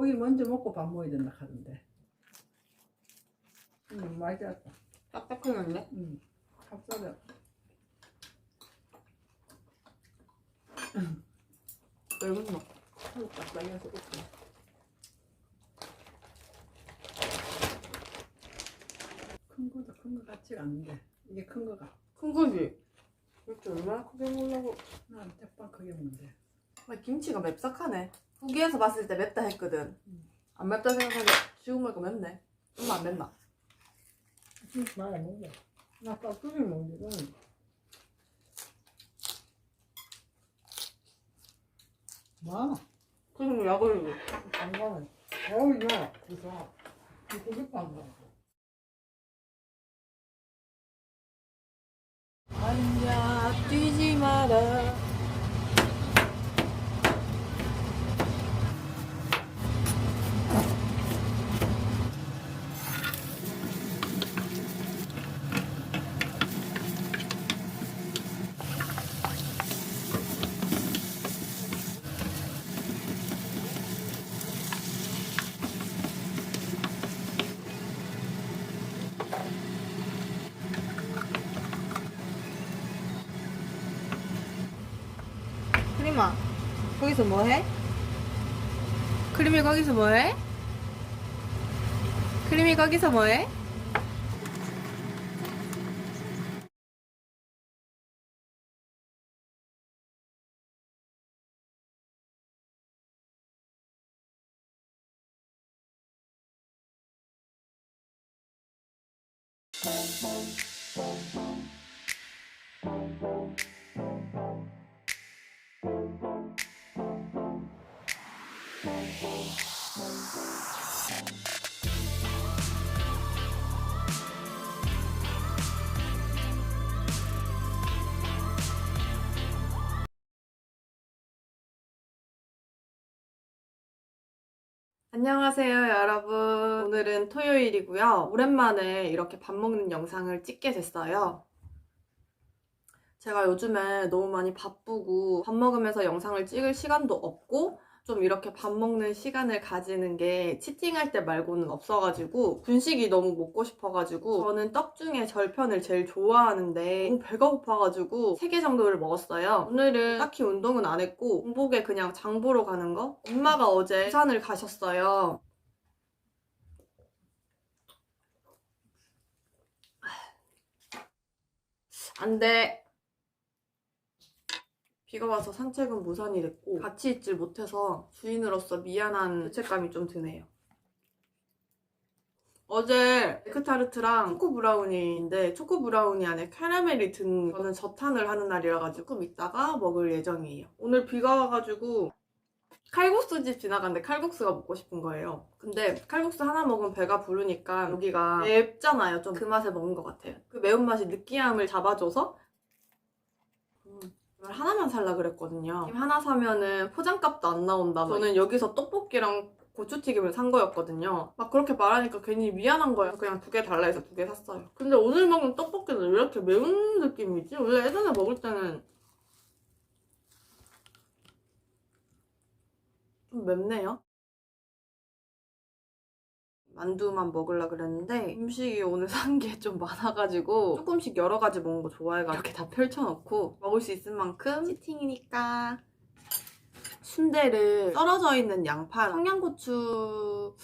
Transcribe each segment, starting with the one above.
고기 먼저 먹고 밥 먹어야 된다 하던데. 음, 맛있었다. 딱딱해졌네. 음, 찹쌀이 왜 먹노? 하루 딱딱해서 웃겨. 큰 거도 큰 거 같지가 않은데 이게 큰 거가. 큰 거지? 이렇게 얼마나 크게 먹으려고. 난 대빵 크게 먹는데. 아, 김치가 맵싹하네. 후기에서 봤을 때 맵다 했거든. 음. 안 맵다 생각하는데 지금 보니까 맵네. 엄마 안 맵나? 진짜 많이 먹어. 나 깍두기 먹는 뭐? 그리고 약을 장관은 어우 야 그래서 고기 빵 아니야 뛰지 마라. 크리마 거기서 뭐해? 크리미 거기서 뭐해? 크리미 거기서 뭐해? 안녕하세요, 여러분. 오늘은 토요일이고요. 오랜만에 이렇게 밥 먹는 영상을 찍게 됐어요. 제가 요즘에 너무 많이 바쁘고 밥 먹으면서 영상을 찍을 시간도 없고 좀 이렇게 밥 먹는 시간을 가지는 게 치팅할 때 말고는 없어가지고 분식이 너무 먹고 싶어가지고 저는 떡 중에 절편을 제일 좋아하는데 너무 배가 고파가지고 3개 정도를 먹었어요. 오늘은 딱히 운동은 안 했고 공복에 그냥 장 보러 가는 거? 엄마가 어제 부산을 가셨어요. 안 돼. 비가 와서 산책은 무산이 됐고 같이 있질 못해서 주인으로서 미안한 죄책감이 좀 드네요. 어제 에크타르트랑 초코 브라우니인데 초코 브라우니 안에 캐러멜이 든 저는 저탄을 하는 날이라 가지고 조금 이따가 먹을 예정이에요. 오늘 비가 와가지고 칼국수 집 지나갔는데 칼국수가 먹고 싶은 거예요. 근데 칼국수 하나 먹으면 배가 부르니까 여기가 맵잖아요. 좀 그 맛에 먹는 것 같아요. 그 매운맛이 느끼함을 잡아줘서 음, 이걸 하나만 살라 그랬거든요. 하나 사면은 포장값도 안 나온다. 저는 여기서 떡볶이랑 고추튀김을 산 거였거든요. 막 그렇게 말하니까 괜히 미안한 거예요. 그냥 두 개 달라 해서 두 개 샀어요. 근데 오늘 먹는 떡볶이는 왜 이렇게 매운 느낌이지? 원래 예전에 먹을 때는 좀 맵네요. 만두만 먹으려 그랬는데 음식이 오늘 산 게 좀 많아가지고 조금씩 여러 가지 먹는 거 좋아해가지고 이렇게 다 펼쳐놓고 먹을 수 있을 만큼 치팅이니까. 순대를 썰어져 있는 양파, 청양고추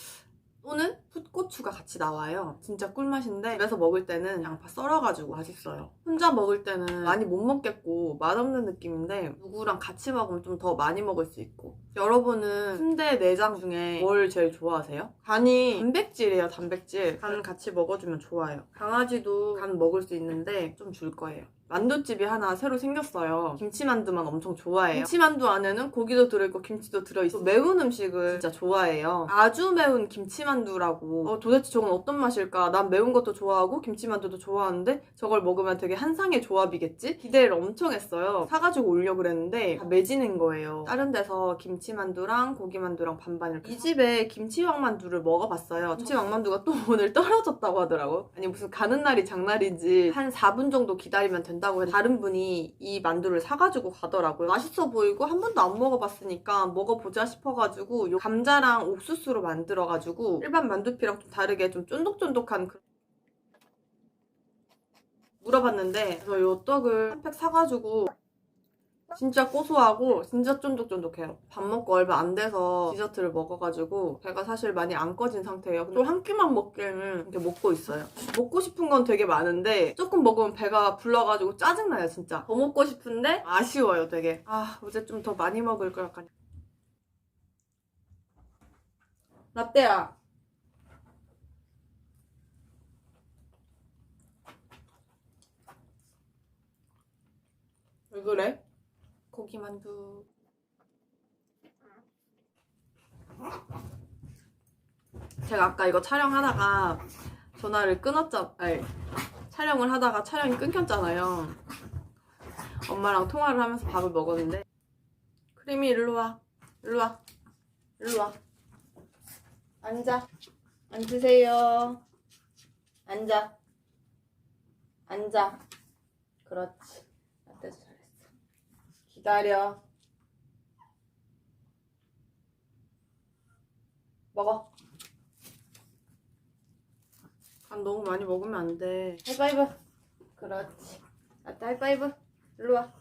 또는 풋고추가 같이 나와요. 진짜 꿀맛인데 집에서 먹을 때는 양파 썰어가지고 맛있어요. 혼자 먹을 때는 많이 못 먹겠고 맛없는 느낌인데 누구랑 같이 먹으면 좀 더 많이 먹을 수 있고 여러분은 순대 내장 중에 뭘 제일 좋아하세요? 간이 단백질이에요 단백질 간 같이 먹어주면 좋아요 강아지도 간 먹을 수 있는데 좀 줄 거예요 만두집이 하나 새로 생겼어요. 김치만두만 엄청 좋아해요. 김치만두 안에는 고기도 들어있고 김치도 들어있어. 매운 음식을 진짜 좋아해요. 아주 매운 김치만두라고. 어, 도대체 저건 어떤 맛일까? 난 매운 것도 좋아하고 김치만두도 좋아하는데 저걸 먹으면 되게 한상의 조합이겠지? 기대를 엄청 했어요. 사가지고 오려고 그랬는데 다 매진인 거예요. 다른 데서 김치만두랑 고기만두랑 반반 이렇게. 이 집에 김치왕만두를 먹어봤어요. 김치왕만두가 또 오늘 떨어졌다고 하더라고. 아니 무슨 가는 날이 장날인지 한 4분 정도 기다리면 된다. 된다고 해서 다른 분이 이 만두를 사가지고 가더라고요. 맛있어 보이고 한 번도 안 먹어봤으니까 먹어보자 싶어가지고 요 감자랑 옥수수로 만들어가지고 일반 만두 피랑 좀 다르게 좀 쫀득쫀득한 그 물어봤는데 그래서 요 떡을 한 팩 사가지고 진짜 고소하고 진짜 쫀득쫀득해요. 밥 먹고 얼마 안 돼서 디저트를 먹어가지고 배가 사실 많이 안 꺼진 상태예요. 또 한 끼만 먹기에는 이렇게 먹고 있어요. 먹고 싶은 건 되게 많은데 조금 먹으면 배가 불러가지고 짜증나요 진짜. 더 먹고 싶은데 아쉬워요 되게. 아 어제 좀 더 많이 먹을 걸 약간. 라떼야. 그래? 고기 만두. 제가 아까 이거 촬영하다가 전화를 끊었잖, 아니, 촬영을 하다가 촬영이 끊겼잖아요. 엄마랑 통화를 하면서 밥을 먹었는데, 크림이 일로 와. 일로 와. 일로 와. 앉아. 앉으세요. 앉아. 앉아. 그렇지. 기다려. 먹어. 간 너무 많이 먹으면 안 돼. 하이파이브. 그렇지. 라떼 하이파이브. 일로 와.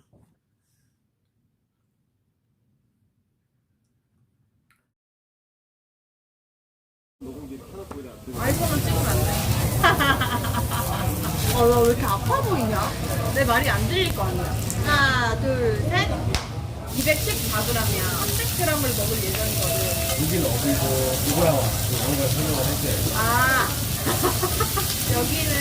아이폰은 찍으면 안 돼. 어, 나 왜 이렇게 아파 보이냐? 내 말이 안 들릴 거 아니야. 하나, 둘, 셋. 214g이야. 300g을 먹을 예정이거든. 여기는 어디고 누구랑 뭔가 설명을 했대. 아. 여기는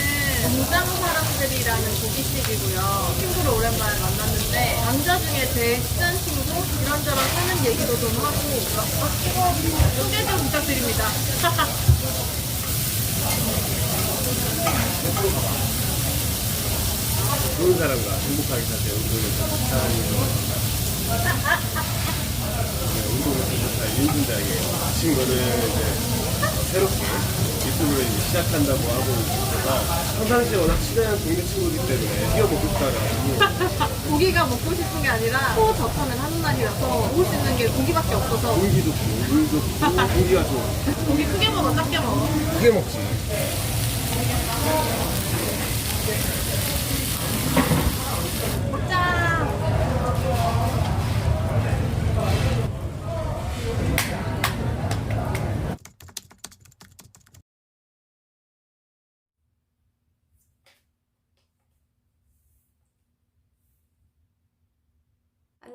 공장 사람들이라는 고깃집이고요. 친구를 오랜만에 만났는데 남자 중에 제일 친한 친구 이런저런 사는 얘기도 좀 하고 소개 좀 부탁드립니다. 좋은 사람과 행복하게 사세요. 운동을 잘하는 운동을 잘이 친구는 이제 새롭게 유튜브를 이제 시작한다고 하고 있어서 평상시에 워낙 친한 동네 친구이기 때문에 뛰어먹고 싶다라고 고기가 먹고 싶은 게 아니라 소 접하면 하는 날이라서 먹을 수 있는 게 고기밖에 없어서 공기 좋고 물 좋고 공기가 좋고 고기 크게 먹어 작게 먹어 크게 먹지.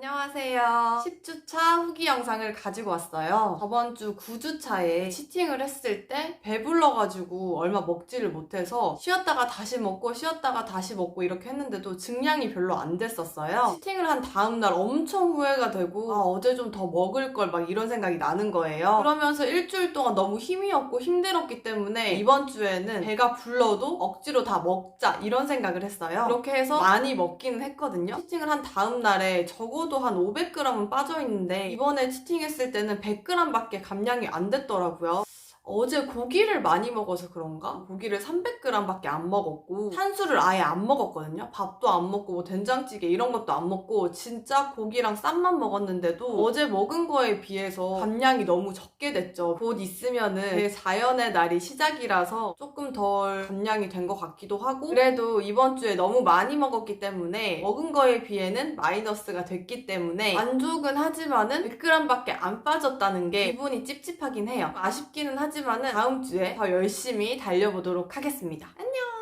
안녕하세요. 10주차 후기 영상을 가지고 왔어요. 저번 주 9주차에 치팅을 했을 때 배불러가지고 얼마 먹지를 못해서 쉬었다가 다시 먹고 쉬었다가 다시 먹고 이렇게 했는데도 증량이 별로 안 됐었어요. 치팅을 한 다음날 엄청 후회가 되고 아, 어제 좀 더 먹을 걸 막 이런 생각이 나는 거예요. 그러면서 일주일 동안 너무 힘이 없고 힘들었기 때문에 이번 주에는 배가 불러도 억지로 다 먹자 이런 생각을 했어요. 그렇게 해서 많이 먹기는 했거든요. 치팅을 한 다음날에 적어 도 한 500g은 빠져있는데 이번에 치팅했을 때는 100g밖에 감량이 안 됐더라고요. 어제 고기를 많이 먹어서 그런가? 고기를 300g밖에 안 먹었고 탄수를 아예 안 먹었거든요. 밥도 안 먹고 뭐 된장찌개 이런 것도 안 먹고 진짜 고기랑 쌈만 먹었는데도 어제 먹은 거에 비해서 감량이 너무 적게 됐죠. 곧 있으면은 제 자연의 날이 시작이라서 조금 덜 감량이 된 것 같기도 하고 그래도 이번 주에 너무 많이 먹었기 때문에 먹은 거에 비해는 마이너스가 됐기 때문에 만족은 하지만은 100g밖에 안 빠졌다는 게 기분이 찝찝하긴 해요. 아쉽기는 하지만은 다음 주에 더 열심히 달려보도록 하겠습니다. 안녕!